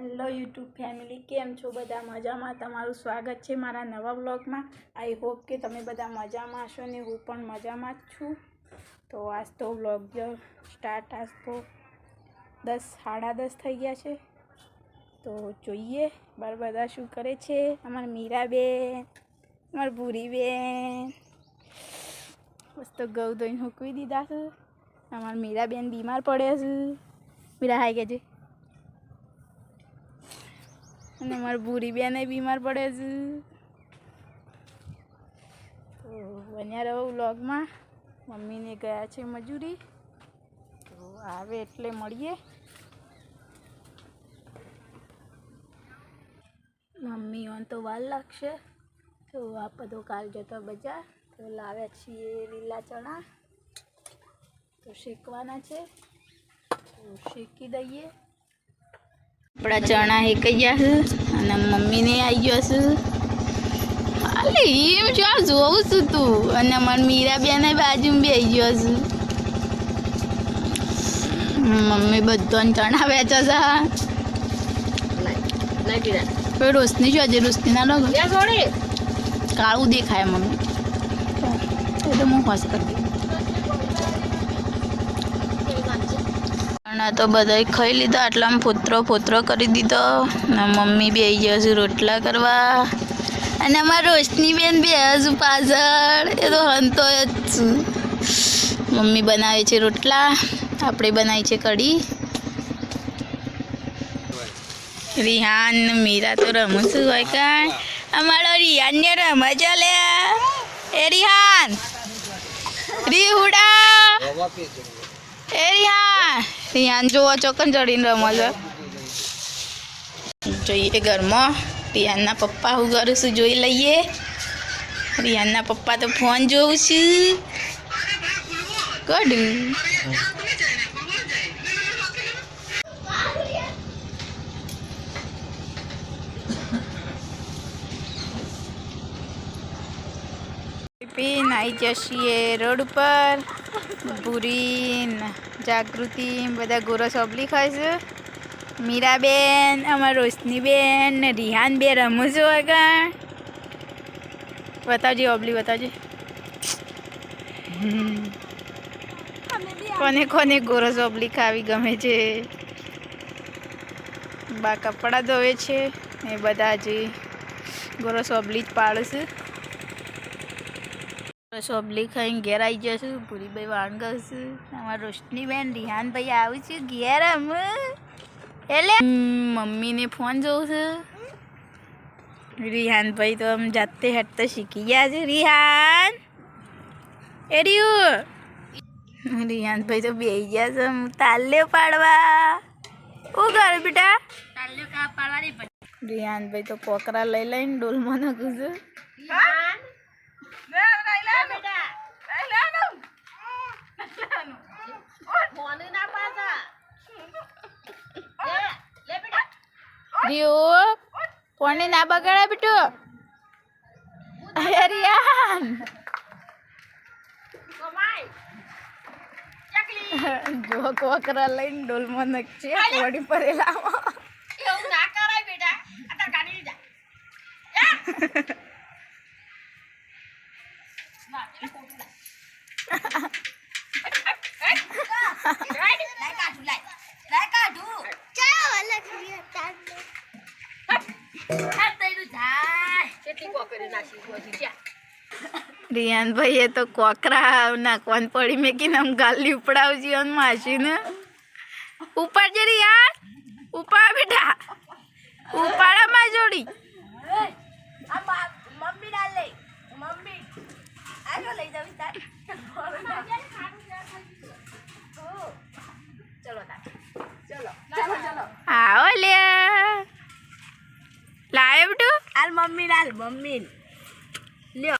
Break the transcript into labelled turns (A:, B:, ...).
A: Hello YouTube family, કેમ છો? બધા મજામાં? તમારું સ્વાગત છે મારા નવા વ્લોગમાં. આઈ હોપ કે તમે બધા મજામાં હશો ને હું પણ મજામાં જ છું. તો આજ તો વ્લોગ સ્ટાર્ટ આજ તો દસ, સાડા દસ થઈ ગયા છે. તો જોઈએ, બાર બધા શું કરે છે? અમારા મીરાબેન, અમારા ભૂરીબેન. બસ તો ગૌ ધોઈને મૂકવી દીધા છે. અમારા મીરાબેન બીમાર પડે છે. મીરા હાઈ કહેજે. અને મારી ભૂરી બેન બીમાર પડે છે. તો બન્યા રહો વ્લોગમાં. મમ્મીને ગયા છે મજૂરી. તો આવે એટલે મળીએ. મમ્મી ઓન તો વાર લાગશે. તો આ બધો કાલ જતો બજાર. તો લાવ્યા છીએ લીલા ચણા. તો શેકવાના છે. તો શેકી દઈએ. આપણા ચણા હેકાઈ ગયા છે અને મમ્મીને આવી ગયો છે. હાલે એમ જો આ જોઉં છું તું. અને મારી મીરાબેન બાજુમાં બે આવી ગયો છું. મમ્મી બધાને ચણા વેચે છે. રોશની જો આજે રોશની ના લાગે. કાળું દેખાય મમ્મી. એ તો હું હોશ કરી દઉં. ચણા તો બધાય ખાઈ લીધા. આટલામાં ફોતરો ફોતરો કરી દીધો. ને મમ્મી બે ગયા છે રોટલા કરવા. અને અમારા રોશની બેન બે હજુ પાછળ. એ તો હંતો જ છું. મમ્મી બનાવે છે રોટલા. આપણે બનાવી છે કઢી. રિહાન, મીરા તો રમું છું હોય કાંઈ. અમારો રિહાનને રમવા ચાલે. એ રિહાન. રીહુડા એ રિહાન રિહાન જોવા ચોકન ચડીને રમો છો જોઈએ ઘરમાં રિહાનના પપ્પા હું કરું છું, જોઈ લઈએ. રિહાનના પપ્પા તો ફોન જોઉં છું. કડું પીન આવી જશીએ રોડ ઉપર. ભૂરીન, જાગૃતિ, બધા ગોરસ ઓબલી ખાય મીરાબેન, અમાર રોશનીબેન, ને રિહાન બે રમું છું આગળ. બતાવજે ઓબલી, બતાવજે. કોને કોને ગોરસ ઓબલી ખાવી ગમે છે? બા કપડાં ધોવે છે એ બધા હજી ગોરસ ઓબલી જ પાડે છે. સોબલી ખાઈને ઘેર આવી જશું ભૂરીભાઈ વાંગર છું અમારા રોશનીબેન રિહાનભાઈ આવું છું ઘેર અમ એટલે મમ્મીને ફોન જોઉં છું. રિહાનભાઈ તો આમ જાતે હેઠતા શીખી ગયા છે. રિહાન! એ રહ્યું રિહાનભાઈ તો બે ગયા છે આમ તાલ્યો પાડવા. ઓ ઘર બેટા. રિહાનભાઈ તો પોકરા લઈ લઈને ડોલમાં નાખું છું. રિયો કોને ના બગાડા બેટો? અરે રિયાન જો કોકરા લઈને ડોલમાં નખશે વડી પરેલામાં રિયાનભાઈ એ તો કોકરા નાખવાન પડી મેં કીને આમ ગાલી ઉપડાવજી અને માસીને. ઉપાડજે રિયાન. ઉપાડ બેટા. ઉપાડામાં જોડી. આવો લે. લાવે બેટું
B: હાલ મમ્મી હાલ મમ્મી લ્યો